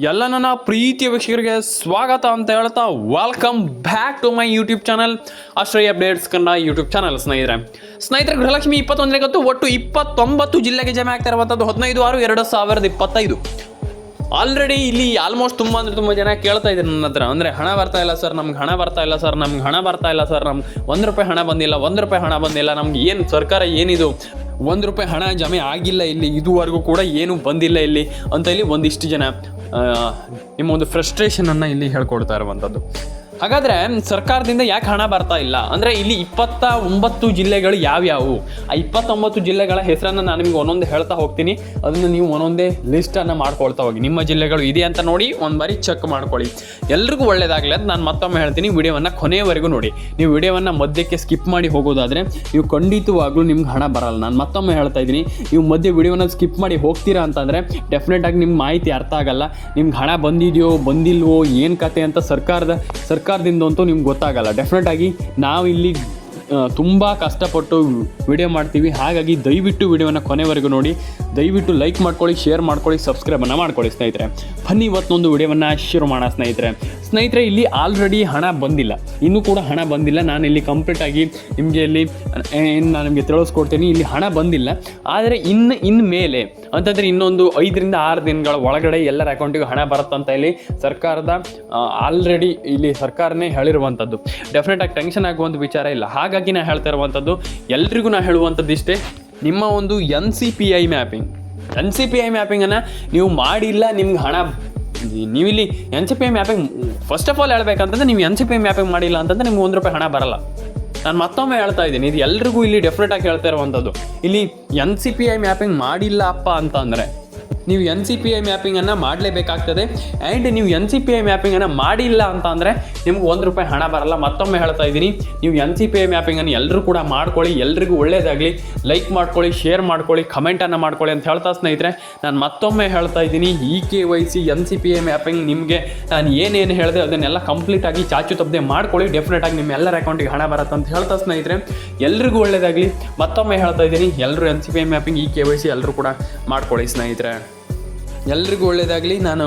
ಎಲ್ಲ ನನ್ನ ಪ್ರೀತಿಯ ವೀಕ್ಷಕರಿಗೆ ಸ್ವಾಗತ ಅಂತ ಹೇಳ್ತಾ welcome back to my YouTube channel Ashraya updates Kannada YouTube channel ಸ್ನೇಹಿತರೆ. ಸ್ನೇಹಿತರೆ, ಗೃಹಲಕ್ಷ್ಮಿ ಇಪ್ಪತ್ತೊಂದನೇ ಗೊತ್ತು ಒಟ್ಟು ಇಪ್ಪತ್ತೊಂಬತ್ತು ಜಿಲ್ಲೆಗೆ ಜಮೆ ಆಗ್ತಾ ಇರುವಂಥದ್ದು ಹದಿನೈದು ಆರು ಎರಡು ಸಾವಿರದ ಇಪ್ಪತ್ತೈದು. ಆಲ್ರೆಡಿ ಇಲ್ಲಿ ಆಲ್ಮೋಸ್ಟ್ ತುಂಬ ಅಂದರೆ ತುಂಬ ಜನ ಕೇಳ್ತಾ ಇದ್ದಾರೆ ನನ್ನ ಹತ್ರ. ಅಂದರೆ ಹಣ ಬರ್ತಾ ಇಲ್ಲ ಸರ್ ನಮ್ಗೆ ಹಣ ಬರ್ತಾ ಇಲ್ಲ ಸರ್ ನಮ್ಗೆ ಹಣ ಬರ್ತಾ ಇಲ್ಲ ಸರ್ ನಮ್ಗೆ ಒಂದು ರೂಪಾಯಿ ಹಣ ಬಂದಿಲ್ಲ, ಒಂದು ರೂಪಾಯಿ ಹಣ ಬಂದಿಲ್ಲ, ನಮ್ಗೆ ಏನು ಸರ್ಕಾರ ಏನಿದು? ಒಂದು ರೂಪಾಯಿ ಹಣ ಜಮೆ ಆಗಿಲ್ಲ ಇಲ್ಲಿ, ಇದುವರೆಗೂ ಕೂಡ ಏನು ಬಂದಿಲ್ಲ ಇಲ್ಲಿ ಅಂತ ಇಲ್ಲಿ ಒಂದಿಷ್ಟು ಜನ ನಿಮ್ಮ ಒಂದು ಫ್ರಸ್ಟ್ರೇಷನನ್ನು ಇಲ್ಲಿ ಹೇಳ್ಕೊಡ್ತಾ ಇರುವಂಥದ್ದು ಹಾಗಾದರೆ ಸರ್ಕಾರದಿಂದ ಯಾಕೆ ಹಣ ಬರ್ತಾ ಇಲ್ಲ? ಅಂದ್ರೆ ಇಲ್ಲಿ ಇಪ್ಪತ್ತ ಒಂಬತ್ತು ಜಿಲ್ಲೆಗಳು ಯಾವ್ಯಾವು? ಆ ಇಪ್ಪತ್ತೊಂಬತ್ತು ಜಿಲ್ಲೆಗಳ ಹೆಸರನ್ನ ನಾನು ನಿಮಗೆ ಒಂದೊಂದು ಹೇಳ್ತಾ ಹೋಗ್ತೀನಿ. ಅದನ್ನು ನೀವು ಒಂದೊಂದೇ ಲಿಸ್ಟನ್ನು ಮಾಡ್ಕೊಳ್ತಾ ಹೋಗಿ. ನಿಮ್ಮ ಜಿಲ್ಲೆಗಳು ಇದೆ ಅಂತ ನೋಡಿ ಒಂದು ಬಾರಿ ಚೆಕ್ ಮಾಡ್ಕೊಳ್ಳಿ. ಎಲ್ರಿಗೂ ಒಳ್ಳೇದಾಗಲಿ ಅಂತ ನಾನು ಮತ್ತೊಮ್ಮೆ ಹೇಳ್ತೀನಿ. ವಿಡಿಯೋವನ್ನು ಕೊನೆಯವರೆಗೂ ನೋಡಿ. ನೀವು ವಿಡಿಯೋವನ್ನು ಮಧ್ಯಕ್ಕೆ ಸ್ಕಿಪ್ ಮಾಡಿ ಹೋಗೋದಾದರೆ ನೀವು ಖಂಡಿತವಾಗ್ಲೂ ನಿಮ್ಗೆ ಹಣ ಬರಲ್ಲ. ನಾನು ಮತ್ತೊಮ್ಮೆ ಹೇಳ್ತಾ ಇದ್ದೀನಿ. ನೀವು ಮಧ್ಯೆ ವಿಡಿಯೋನ ಸ್ಕಿಪ್ ಮಾಡಿ ಹೋಗ್ತೀರಾ ಅಂತಂದರೆ ಡೆಫಿನೆಟಾಗಿ ನಿಮ್ಮ ಮಾಹಿತಿ ಅರ್ಥ ಆಗಲ್ಲ. ನಿಮ್ಗೆ ಹಣ ಬಂದಿದೆಯೋ, ಬಂದಿಲ್ವೋ, ಏನು ಕತೆ ಅಂತ ಸರ್ಕಾರದ ಸರ್ಕಾರದಿಂದ ಅಂತೂ ನಿಮ್ಗೆ ಗೊತ್ತಾಗಲ್ಲ. ನಾವು ನಾವಿಲ್ಲಿ ತುಂಬ ಕಷ್ಟಪಟ್ಟು ವಿಡಿಯೋ ಮಾಡ್ತೀವಿ. ಹಾಗಾಗಿ ದಯವಿಟ್ಟು ವಿಡಿಯೋನ ಕೊನೆವರೆಗೂ ನೋಡಿ. ದಯವಿಟ್ಟು ಲೈಕ್ ಮಾಡ್ಕೊಳ್ಳಿ ಶೇರ್ ಮಾಡ್ಕೊಳ್ಳಿ ಸಬ್ಸ್ಕ್ರೈಬನ್ನು ಮಾಡ್ಕೊಳ್ಳಿ ಸ್ನೇಹಿತರೆ. ಬನ್ನಿ ಇವತ್ತೊಂದು ವಿಡಿಯೋವನ್ನು ಶುರು ಮಾಡೋಣ ಸ್ನೇಹಿತರೆ. ಸ್ನೇಹಿತರೆ, ಇಲ್ಲಿ ಆಲ್ರೆಡಿ ಹಣ ಬಂದಿಲ್ಲ. ಇನ್ನೂ ಕೂಡ ಹಣ ಬಂದಿಲ್ಲ. ನಾನು ಇಲ್ಲಿ ಕಂಪ್ಲೀಟ್ ಆಗಿ ನಿಮಗೆ ಇಲ್ಲಿ ಏನು ನಾನು ನಿಮಗೆ ತಿಳಿಸ್ಕೊಡ್ತೀನಿ. ಇಲ್ಲಿ ಹಣ ಬಂದಿಲ್ಲ. ಆದರೆ ಇನ್ನು ಇನ್ನು ಮೇಲೆ, ಅಂತಂದರೆ ಇನ್ನೊಂದು ಐದರಿಂದ ಆರು ದಿನಗಳ ಒಳಗಡೆ ಎಲ್ಲರ ಅಕೌಂಟಿಗೆ ಹಣ ಬರುತ್ತಂತ ಇಲ್ಲಿ ಸರ್ಕಾರದ ಆಲ್ರೆಡಿ ಇಲ್ಲಿ ಸರ್ಕಾರನೇ ಹೇಳಿರುವಂಥದ್ದು ಡೆಫಿನೆಟಾಗಿ ಟೆನ್ಷನ್ ಆಗುವಂಥ ವಿಚಾರ ಇಲ್ಲ. ಹಾಗಾಗಿ ನಾನು ಹೇಳ್ತಾ ಇರುವಂಥದ್ದು ಎಲ್ರಿಗೂ ನಾನು ಹೇಳುವಂಥದ್ದು ಇಷ್ಟೇ. ನಿಮ್ಮ ಒಂದು N C P I mapping N C P I ಮ್ಯಾಪಿಂಗನ್ನು ನೀವು ಮಾಡಿಲ್ಲ, ನಿಮ್ಗೆ ಹಣ ನೀವಿಲ್ಲಿ N C P M mapping first of all ಹೇಳ್ಬೇಕಂತಂದ್ರೆ ನೀವು N C P M mapping ಮಾಡಿಲ್ಲ ಅಂತಂದ್ರೆ ನಿಮ್ಗೆ ಒಂದು ರೂಪಾಯಿ ಹಣ ಬರಲ್ಲ. ನಾನು ಮತ್ತೊಮ್ಮೆ ಹೇಳ್ತಾ ಇದ್ದೀನಿ. ಇದು ಎಲ್ರಿಗೂ ಇಲ್ಲಿ ಡೆಫಿನೆಟಾಗಿ ಹೇಳ್ತಾ ಇರುವಂಥದ್ದು ಇಲ್ಲಿ N C P I mapping ಮಾಡಿಲ್ಲ ಅಪ್ಪ ಅಂತ ಅಂದರೆ ನೀವು ಎನ್ ಸಿ ಪಿ ಐ ಮ್ಯಾಪಿಂಗನ್ನು ಮಾಡಲೇಬೇಕಾಗ್ತದೆ. ಆ್ಯಂಡ್ ನೀವು ಎನ್ ಸಿ ಪಿ ಐ ಮ್ಯಾಪಿಂಗನ್ನು ಮಾಡಿಲ್ಲ ಅಂತ ಅಂದರೆ ನಿಮ್ಗೆ ಒಂದು ರೂಪಾಯಿ ಹಣ ಬರಲ್ಲ. ಮತ್ತೊಮ್ಮೆ ಹೇಳ್ತಾ ಇದ್ದೀನಿ. ನೀವು ಎನ್ ಸಿ ಪಿ ಐ ಮ್ಯಾಪಿಂಗನ್ನು ಎಲ್ಲರೂ ಕೂಡ ಮಾಡ್ಕೊಳ್ಳಿ. ಎಲ್ರಿಗೂ ಒಳ್ಳೇದಾಗಲಿ. ಲೈಕ್ ಮಾಡ್ಕೊಳ್ಳಿ ಶೇರ್ ಮಾಡ್ಕೊಳ್ಳಿ ಕಮೆಂಟನ್ನು ಮಾಡ್ಕೊಳ್ಳಿ ಅಂತ ಹೇಳ್ತಾ ಸ್ನೇಹಿತರೆ, ನಾನು ಮತ್ತೊಮ್ಮೆ ಹೇಳ್ತಾ ಇದ್ದೀನಿ. E K Y C N C P I mapping ನಿಮಗೆ ನಾನು ಏನೇನು ಹೇಳಿದೆ ಅದನ್ನೆಲ್ಲ ಕಂಪ್ಲೀಟಾಗಿ ಚಾಚು ತಪ್ಪದೆ ಮಾಡ್ಕೊಳ್ಳಿ. ಡೆಫಿನೆಟಾಗಿ ನಿಮ್ಮ ಎಲ್ಲರ ಅಕೌಂಟಿಗೆ ಹಣ ಬರುತ್ತೆ ಅಂತ ಹೇಳ್ತಾ ಸ್ನೇಹಿತರೆ, ಎಲ್ರಿಗೂ ಒಳ್ಳೇದಾಗಲಿ. ಮತ್ತೊಮ್ಮೆ ಹೇಳ್ತಾ ಇದ್ದೀನಿ. ಎಲ್ಲರೂ N C P I mapping E K Y C ಎಲ್ಲರೂ ಕೂಡ ಮಾಡ್ಕೊಳ್ಳಿ ಸ್ನೇಹಿತರೆ. ಎಲ್ರಿಗೂ ಒಳ್ಳೆಯದಾಗಲಿ ನಾನು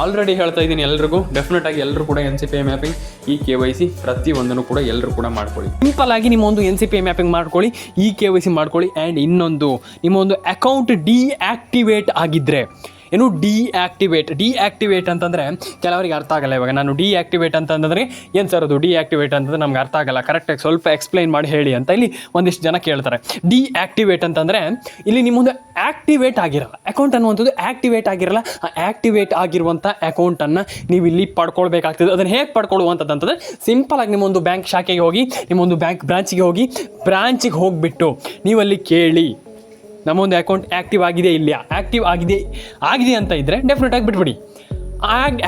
ಆಲ್ರೆಡಿ ಹೇಳ್ತಾ ಇದ್ದೀನಿ ಎಲ್ರಿಗೂ. ಡೆಫಿನೆಟ್ ಆಗಿ ಎಲ್ಲರೂ ಕೂಡ N C P I mapping E K Y C ಪ್ರತಿಯೊಂದನ್ನು ಕೂಡ ಎಲ್ಲರೂ ಕೂಡ ಮಾಡ್ಕೊಳ್ಳಿ. ಸಿಂಪಲ್ ಆಗಿ ನಿಮ್ಮೊಂದು N C P I mapping ಮಾಡ್ಕೊಳ್ಳಿ, ಈ ಕೆ ವೈ ಸಿ ಮಾಡ್ಕೊಳ್ಳಿ ಆ್ಯಂಡ್ ಇನ್ನೊಂದು ನಿಮ್ಮೊಂದು ಅಕೌಂಟ್ ಡಿಆಕ್ಟಿವೇಟ್ ಆಗಿದ್ದರೆ ಏನು ಡಿಆಕ್ಟಿವೇಟ್ ಡಿಆಕ್ಟಿವೇಟ್ ಅಂತಂದರೆ ಕೆಲವರಿಗೆ ಅರ್ಥ ಆಗಲ್ಲ ಇವಾಗ. ನಾನು ಡಿಆಕ್ಟಿವೇಟ್ ಅಂತಂದರೆ ಏನು ಸರ್ ಅದು? ಡಿಆಕ್ಟಿವೇಟ್ ಅಂತಂದ್ರೆ ನಮ್ಗೆ ಅರ್ಥ ಆಗಲ್ಲ. ಕರೆಕ್ಟಾಗಿ ಸ್ವಲ್ಪ ಎಕ್ಸ್ಪ್ಲೈನ್ ಮಾಡಿ ಹೇಳಿ ಅಂತ ಇಲ್ಲಿ ಒಂದಿಷ್ಟು ಜನ ಕೇಳ್ತಾರೆ. ಡಿಆಕ್ಟಿವೇಟ್ ಅಂತಂದರೆ ಇಲ್ಲಿ ನಿಮ್ಮೊಂದು ಆಕ್ಟಿವೇಟ್ ಆಗಿರಲ್ಲ. ಅಕೌಂಟ್ ಅನ್ನುವಂಥದ್ದು ಆಕ್ಟಿವೇಟ್ ಆಗಿರಲ್ಲ. ಆ ಆ್ಯಕ್ಟಿವೇಟ್ ಆಗಿರುವಂಥ ಅಕೌಂಟನ್ನು ನೀವು ಇಲ್ಲಿ ಪಡ್ಕೊಳ್ಬೇಕಾಗ್ತದೆ. ಅದನ್ನು ಹೇಗೆ ಪಡ್ಕೊಳ್ಳುವಂಥದ್ದು ಸಿಂಪಲಾಗಿ ನಿಮ್ಮೊಂದು ಬ್ಯಾಂಕ್ ಶಾಖೆಗೆ ಹೋಗಿ ನಿಮ್ಮೊಂದು ಬ್ಯಾಂಕ್ ಬ್ರಾಂಚಿಗೆ ಹೋಗಿ ಬ್ರಾಂಚಿಗೆ ಹೋಗಿಬಿಟ್ಟು ನೀವಲ್ಲಿ ಕೇಳಿ. ನಮ್ಮೊಂದು ಅಕೌಂಟ್ ಆ್ಯಕ್ಟಿವ್ ಆಗಿದೆ ಇಲ್ಲ ಆ್ಯಕ್ಟಿವ್ ಆಗಿದೆ ಆಗಿದೆ ಅಂತ ಇದ್ದರೆ ಡೆಫಿನೆಟಾಗಿ ಬಿಟ್ಬಿಡಿ.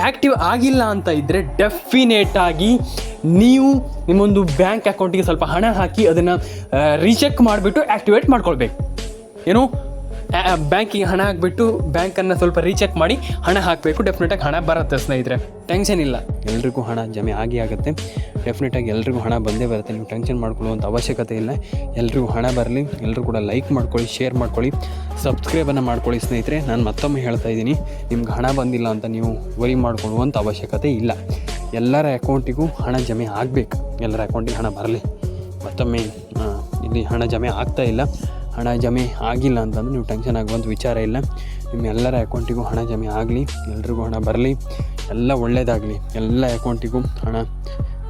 ಆ್ಯಕ್ಟಿವ್ ಆಗಿಲ್ಲ ಅಂತ ಇದ್ದರೆ ಡೆಫಿನೇಟಾಗಿ ನೀವು ನಿಮ್ಮೊಂದು ಬ್ಯಾಂಕ್ ಅಕೌಂಟಿಗೆ ಸ್ವಲ್ಪ ಹಣ ಹಾಕಿ ಅದನ್ನು ರೀಚೆಕ್ ಮಾಡಿಬಿಟ್ಟು ಆ್ಯಕ್ಟಿವೇಟ್ ಮಾಡ್ಕೊಳ್ಬೇಕು. ಏನು? ಬ್ಯಾಂಕಿಗೆ ಹಣ ಹಾಕ್ಬಿಟ್ಟು ಬ್ಯಾಂಕನ್ನು ಸ್ವಲ್ಪ ರೀಚೆಕ್ ಮಾಡಿ ಹಣ ಹಾಕಬೇಕು. ಡೆಫಿನೆಟಾಗಿ ಹಣ ಬರುತ್ತೆ ಸ್ನೇಹಿತರೆ. ಟೆನ್ಷನ್ ಇಲ್ಲ. ಎಲ್ರಿಗೂ ಹಣ ಜಮೆ ಆಗಿ ಆಗುತ್ತೆ. ಡೆಫಿನೆಟಾಗಿ ಎಲ್ರಿಗೂ ಹಣ ಬಂದೇ ಬರುತ್ತೆ. ನೀವು ಟೆನ್ಷನ್ ಮಾಡ್ಕೊಳ್ಳುವಂಥ ಅವಶ್ಯಕತೆ ಇಲ್ಲ. ಎಲ್ರಿಗೂ ಹಣ ಬರಲಿ. ಎಲ್ಲರೂ ಕೂಡ ಲೈಕ್ ಮಾಡ್ಕೊಳ್ಳಿ ಶೇರ್ ಮಾಡ್ಕೊಳ್ಳಿ ಸಬ್ಸ್ಕ್ರೈಬನ್ನು ಮಾಡ್ಕೊಳ್ಳಿ ಸ್ನೇಹಿತರೆ. ನಾನು ಮತ್ತೊಮ್ಮೆ ಹೇಳ್ತಾ ಇದ್ದೀನಿ, ನಿಮ್ಗೆ ಹಣ ಬಂದಿಲ್ಲ ಅಂತ ನೀವು ವರಿ ಮಾಡ್ಕೊಳ್ಳುವಂಥ ಅವಶ್ಯಕತೆ ಇಲ್ಲ. ಎಲ್ಲರ ಅಕೌಂಟಿಗೂ ಹಣ ಜಮೆ ಆಗಬೇಕು. ಎಲ್ಲರ ಅಕೌಂಟಿಗೆ ಹಣ ಬರಲಿ. ಮತ್ತೊಮ್ಮೆ ಇಲ್ಲಿ ಹಣ ಜಮೆ ಆಗ್ತಾ ಇಲ್ಲ. ಹಣ ಜಮೆ ಆಗಿಲ್ಲ ಅಂತಂದ್ರೆ ನೀವು ಟೆನ್ಷನ್ ಆಗುವಂಥ ವಿಚಾರ ಇಲ್ಲ. ನಿಮ್ಮೆಲ್ಲರ ಅಕೌಂಟಿಗೂ ಹಣ ಜಮೆ ಆಗಲಿ, ಎಲ್ರಿಗೂ ಹಣ ಬರಲಿ, ಎಲ್ಲ ಒಳ್ಳೆಯದಾಗಲಿ ಎಲ್ಲ ಅಕೌಂಟಿಗೂ ಹಣ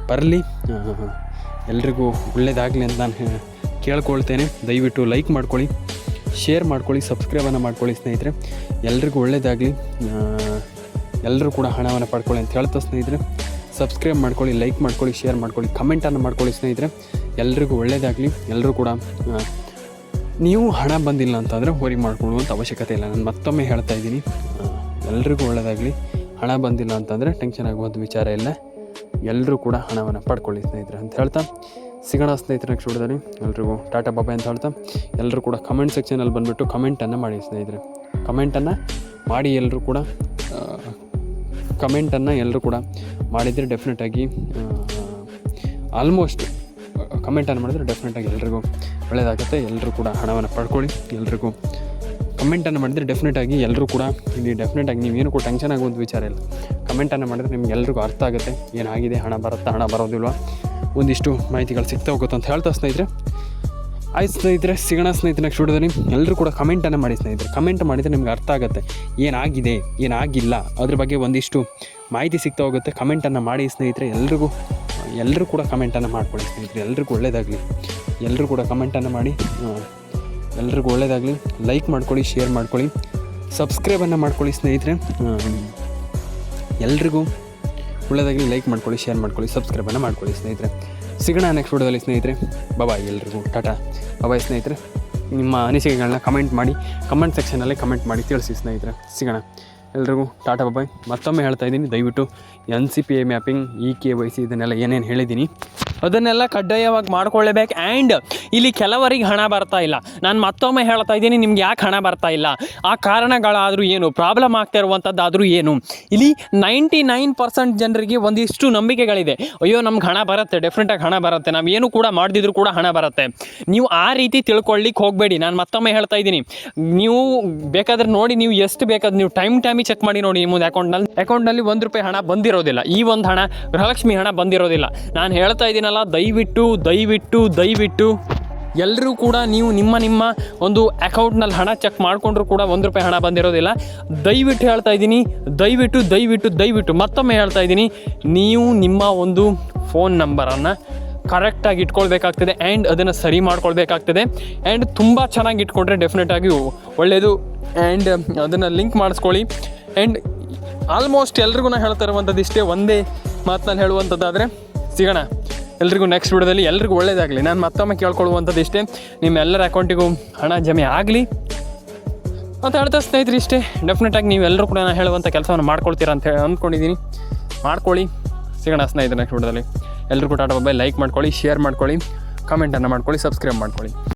ಬರಲಿ. ಎಲ್ರಿಗೂ ಒಳ್ಳೆಯದಾಗಲಿ ಅಂತ ನಾನು ಕೇಳ್ಕೊಳ್ತೇನೆ. ದಯವಿಟ್ಟು ಲೈಕ್ ಮಾಡ್ಕೊಳ್ಳಿ ಶೇರ್ ಮಾಡ್ಕೊಳ್ಳಿ ಸಬ್ಸ್ಕ್ರೈಬನ್ನು ಮಾಡ್ಕೊಳ್ಳಿ ಸ್ನೇಹಿತರೆ. ಎಲ್ರಿಗೂ ಒಳ್ಳೆಯದಾಗಲಿ ಎಲ್ಲರೂ ಕೂಡ ಹಣವನ್ನು ಪಡ್ಕೊಳ್ಳಿ ಅಂತ ಹೇಳ್ತಾ ಸ್ನೇಹಿತರೆ. ಸಬ್ಸ್ಕ್ರೈಬ್ ಮಾಡ್ಕೊಳ್ಳಿ ಲೈಕ್ ಮಾಡ್ಕೊಳ್ಳಿ ಶೇರ್ ಮಾಡ್ಕೊಳ್ಳಿ ಕಮೆಂಟನ್ನು ಮಾಡ್ಕೊಳ್ಳಿ ಸ್ನೇಹಿತರೆ. ಎಲ್ರಿಗೂ ಒಳ್ಳೆಯದಾಗಲಿ ಎಲ್ಲರೂ ಕೂಡ ನೀವು ಹಣ ಬಂದಿಲ್ಲ ಅಂತಂದರೆ ಹೋರಿ ಮಾಡ್ಕೊಳ್ಳುವಂಥ ಅವಶ್ಯಕತೆ ಇಲ್ಲ. ನಾನು ಮತ್ತೊಮ್ಮೆ ಹೇಳ್ತಾ ಇದ್ದೀನಿ. ಎಲ್ರಿಗೂ ಒಳ್ಳೆಯದಾಗಲಿ ಹಣ ಬಂದಿಲ್ಲ ಅಂತಂದರೆ ಟೆನ್ಷನ್ ಆಗುವಂಥ ವಿಚಾರ ಇಲ್ಲ. ಎಲ್ಲರೂ ಕೂಡ ಹಣವನ್ನು ಪಡ್ಕೊಳ್ಳಿ ಸ್ನೇಹಿತರೆ ಅಂತ ಹೇಳ್ತಾ. ಸಿಗೋಣ ಸ್ನೇಹಿತರ ನೆಕ್ಸ್ಟ್ ಎಲ್ರಿಗೂ ಟಾಟಾ ಬಾಬಾ ಅಂತ ಹೇಳ್ತಾ. ಎಲ್ಲರೂ ಕೂಡ ಕಮೆಂಟ್ ಸೆಕ್ಷನಲ್ಲಿ ಬಂದುಬಿಟ್ಟು ಕಮೆಂಟನ್ನು ಮಾಡಿ ಸ್ನೇಹಿತರೆ. ಕಮೆಂಟನ್ನು ಮಾಡಿ ಎಲ್ಲರೂ ಕೂಡ ಕಮೆಂಟನ್ನು ಎಲ್ಲರೂ ಕೂಡ ಮಾಡಿದರೆ ಡೆಫಿನೆಟಾಗಿ ಆಲ್ಮೋಸ್ಟ್ ಕಮೆಂಟನ್ನು ಮಾಡಿದ್ರೆ ಡೆಫಿನೆಟಾಗಿ ಎಲ್ರಿಗೂ ಒಳ್ಳೆಯದಾಗುತ್ತೆ ಎಲ್ಲರೂ ಕೂಡ ಹಣವನ್ನು ಪಡ್ಕೊಳ್ಳಿ, ಎಲ್ರಿಗೂ ಕಮೆಂಟನ್ನು ಮಾಡಿದರೆ ಡೆಫಿನೆಟಾಗಿ ಎಲ್ಲರೂ ಕೂಡ ಇಲ್ಲಿ ಡೆಫಿನೆಟಾಗಿ ನೀವೇನು ಕೂಡ ಟೆನ್ಷನ್ ಆಗುವಂಥ ವಿಚಾರ ಇಲ್ಲ. ಕಮೆಂಟನ್ನು ಮಾಡಿದರೆ ನಿಮ್ಗೆ ಎಲ್ರಿಗೂ ಅರ್ಥ ಆಗುತ್ತೆ, ಏನಾಗಿದೆ, ಹಣ ಬರುತ್ತಾ, ಹಣ ಬರೋದಿಲ್ವ? ಒಂದಿಷ್ಟು ಮಾಹಿತಿಗಳು ಸಿಗ್ತಾ ಹೋಗುತ್ತೆ ಅಂತ ಹೇಳ್ತಾ ಸ್ನೇಹಿತರೆ. ಆಯ್ತು ಸ್ನೇಹಿತರೆ, ಸಿಗೋಣ ಸ್ನೇಹಿತನ ನೆಕ್ಸ್ಟ್ ವಿಡಿಯೋದಲ್ಲಿ. ಎಲ್ಲರೂ ಕೂಡ ಕಮೆಂಟನ್ನು ಮಾಡಿ ಸ್ನೇಹಿತರೆ. ಕಮೆಂಟ್ ಮಾಡಿದರೆ ನಿಮ್ಗೆ ಅರ್ಥ ಆಗುತ್ತೆ, ಏನಾಗಿದೆ, ಏನಾಗಿಲ್ಲ, ಅದ್ರ ಬಗ್ಗೆ ಒಂದಿಷ್ಟು ಮಾಹಿತಿ ಸಿಗ್ತಾ ಹೋಗುತ್ತೆ. ಕಮೆಂಟನ್ನು ಮಾಡಿ ಸ್ನೇಹಿತರೆ, ಎಲ್ರಿಗೂ ಎಲ್ಲರೂ ಕೂಡ ಕಮೆಂಟನ್ನು ಮಾಡ್ಕೊಳ್ಳಿ ಸ್ನೇಹಿತರೆ, ಎಲ್ರಿಗೂ ಒಳ್ಳೆಯದಾಗಲಿ ಎಲ್ಲರೂ ಕೂಡ ಕಮೆಂಟನ್ನು ಮಾಡಿ ಎಲ್ಲರಿಗೂ ಒಳ್ಳೆಯದಾಗಲಿ ಲೈಕ್ ಮಾಡ್ಕೊಳ್ಳಿ ಶೇರ್ ಮಾಡ್ಕೊಳ್ಳಿ. ಸಬ್ಸ್ಕ್ರೈಬನ್ನು ಮಾಡ್ಕೊಳ್ಳಿ ಸ್ನೇಹಿತರೆ. ಎಲ್ರಿಗೂ ಒಳ್ಳೆಯದಾಗಲಿ ಲೈಕ್ ಮಾಡ್ಕೊಳ್ಳಿ ಶೇರ್ ಮಾಡ್ಕೊಳ್ಳಿ ಸಬ್ಸ್ಕ್ರೈಬನ್ನು ಮಾಡ್ಕೊಳ್ಳಿ ಸ್ನೇಹಿತರೆ. ಸಿಗೋಣ ನೆಕ್ಸ್ಟ್ ವಿಡಿಯೋದಲ್ಲಿ ಸ್ನೇಹಿತರೆ. ಬಾಯ್ ಎಲ್ರಿಗೂ. ಟಾಟಾ ಬಾಯ್ ಸ್ನೇಹಿತರೆ. ನಿಮ್ಮ ಅನಿಸಿಕೆಗಳನ್ನ ಕಮೆಂಟ್ ಮಾಡಿ ಕಮೆಂಟ್ ಸೆಕ್ಷನಲ್ಲಿ ಕಮೆಂಟ್ ಮಾಡಿ ತಿಳಿಸಿ ಸ್ನೇಹಿತರೆ. ಸಿಗೋಣ. ಎಲ್ರಿಗೂ ಟಾಟಾ ಬಾಯ್. ಮತ್ತೊಮ್ಮೆ ಹೇಳ್ತಾ ಇದ್ದೀನಿ, ದಯವಿಟ್ಟು N C P I mapping E K Y C ಇದನ್ನೆಲ್ಲ ಏನೇನು ಹೇಳಿದ್ದೀನಿ ಅದನ್ನೆಲ್ಲ ಕಡ್ಡಾಯವಾಗಿ ಮಾಡ್ಕೊಳ್ಳೇಬೇಕು. ಆ್ಯಂಡ್ ಇಲ್ಲಿ ಕೆಲವರಿಗೆ ಹಣ ಬರ್ತಾ ಇಲ್ಲ. ನಾನು ಮತ್ತೊಮ್ಮೆ ಹೇಳ್ತಾ ಇದ್ದೀನಿ, ನಿಮ್ಗೆ ಯಾಕೆ ಹಣ ಬರ್ತಾ ಇಲ್ಲ? ಆ ಕಾರಣಗಳಾದರೂ ಏನು? ಪ್ರಾಬ್ಲಮ್ ಆಗ್ತಾ ಇರುವಂಥದ್ದಾದರೂ ಏನು? ಇಲ್ಲಿ ನೈಂಟಿ ನೈನ್ ಪರ್ಸೆಂಟ್ ಜನರಿಗೆ ಒಂದಿಷ್ಟು ನಂಬಿಕೆಗಳಿದೆ. ಅಯ್ಯೋ, ನಮ್ಗೆ ಹಣ ಬರುತ್ತೆ ಡೆಫ್ರೆಂಟಾಗಿ ಹಣ ಬರುತ್ತೆ, ನಾವು ಏನು ಕೂಡ ಮಾಡಿದ್ರು ಕೂಡ ಹಣ ಬರುತ್ತೆ. ನೀವು ಆ ರೀತಿ ತಿಳ್ಕೊಳ್ಳಿಕ್ಕೆ ಹೋಗಬೇಡಿ. ನಾನು ಮತ್ತೊಮ್ಮೆ ಹೇಳ್ತಾ ಇದ್ದೀನಿ. ನೀವು ಬೇಕಾದ್ರೆ ನೋಡಿ, ನೀವು ಎಷ್ಟು ಬೇಕಾದ್ರೆ ನೀವು ಟೈಮ್ ಟೈಮಿಗೆ ಚೆಕ್ ಮಾಡಿ ನೋಡಿ ನಿಮ್ಮ ಅಕೌಂಟ್ನಲ್ಲಿ ಅಕೌಂಟ್ನಲ್ಲಿ ಒಂದು ರೂಪಾಯಿ ಹಣ ಬಂದಿರೋದಿಲ್ಲ. ಈ ಒಂದು ಹಣ ಗೃಹಲಕ್ಷ್ಮಿ ಹಣ ಬಂದಿರೋದಿಲ್ಲ. ನಾನು ಹೇಳ್ತಾ ಇದ್ದೀನಲ್ಲ ದಯವಿಟ್ಟು ದಯವಿಟ್ಟು ದಯವಿಟ್ಟು. ಎಲ್ಲರೂ ಕೂಡ ನೀವು ನಿಮ್ಮ ನಿಮ್ಮ ಒಂದು ಅಕೌಂಟ್ನಲ್ಲಿ ಹಣ ಚೆಕ್ ಮಾಡಿಕೊಂಡ್ರು ಕೂಡ ಒಂದು ರೂಪಾಯಿ ಹಣ ಬಂದಿರೋದಿಲ್ಲ. ದಯವಿಟ್ಟು ಹೇಳ್ತಾ ಇದ್ದೀನಿ, ದಯವಿಟ್ಟು ದಯವಿಟ್ಟು ದಯವಿಟ್ಟು. ಮತ್ತೊಮ್ಮೆ ಹೇಳ್ತಾ ಇದ್ದೀನಿ, ನೀವು ನಿಮ್ಮ ಒಂದು ಫೋನ್ ನಂಬರನ್ನು ಕರೆಕ್ಟಾಗಿ ಇಟ್ಕೊಳ್ಬೇಕಾಗ್ತದೆ ಆ್ಯಂಡ್ ಅದನ್ನು ಸರಿ ಮಾಡ್ಕೊಳ್ಬೇಕಾಗ್ತದೆ. ಆ್ಯಂಡ್ ತುಂಬ ಚೆನ್ನಾಗಿ ಇಟ್ಕೊಂಡ್ರೆ ಡೆಫಿನೆಟಾಗಿ ಒಳ್ಳೆಯದು ಆ್ಯಂಡ್ ಅದನ್ನು ಲಿಂಕ್ ಮಾಡಿಸ್ಕೊಳ್ಳಿ. ಆ್ಯಂಡ್ ಆಲ್ಮೋಸ್ಟ್ ಎಲ್ರಿಗೂ ನಾನು ಹೇಳ್ತಾ ಇರುವಂಥದ್ದು ಇಷ್ಟೇ, ಒಂದೇ ಮಾತನ್ನು ಹೇಳುವಂಥದ್ದಾದರೆ, ಸಿಗೋಣ. ಎಲ್ರಿಗೂ ನೆಕ್ಸ್ಟ್ ವಿಡಿಯೋದಲ್ಲಿ ಎಲ್ರಿಗೂ ಒಳ್ಳೇದಾಗಲಿ. ನಾನು ಮತ್ತೊಮ್ಮೆ ಕೇಳ್ಕೊಳ್ಳುವಂಥದ್ದು ಇಷ್ಟೇ. ನಿಮ್ಮೆಲ್ಲರ ಅಕೌಂಟಿಗೂ ಹಣ ಜಮೆ ಆಗಲಿ ಅಂತ ಹೇಳ್ತಾ ಸ್ನೇಹಿತರೆ ಇಷ್ಟೇ. ಡೆಫಿನೆಟಾಗಿ ನೀವೆಲ್ಲರೂ ಕೂಡ ನಾನು ಹೇಳುವಂಥ ಕೆಲಸವನ್ನು ಮಾಡ್ಕೊಳ್ತೀರಾ ಅಂತ ಹೇಳಿ ಅಂದ್ಕೊಂಡಿದ್ದೀನಿ. ಮಾಡ್ಕೊಳ್ಳಿ. ಸಿಗೋಣ ಸ್ನೇಹಿತರೆ ನೆಕ್ಸ್ಟ್ ವಿಡಿಯೋದಲ್ಲಿ. ಎಲ್ರಿಗೂ ಟಾಟಾ ಬಾಯ್ ಲೈಕ್ ಮಾಡ್ಕೊಳ್ಳಿ ಶೇರ್ ಮಾಡ್ಕೊಳ್ಳಿ ಕಮೆಂಟನ್ನು ಮಾಡ್ಕೊಳ್ಳಿ ಸಬ್ಸ್ಕ್ರೈಬ್ ಮಾಡ್ಕೊಳ್ಳಿ.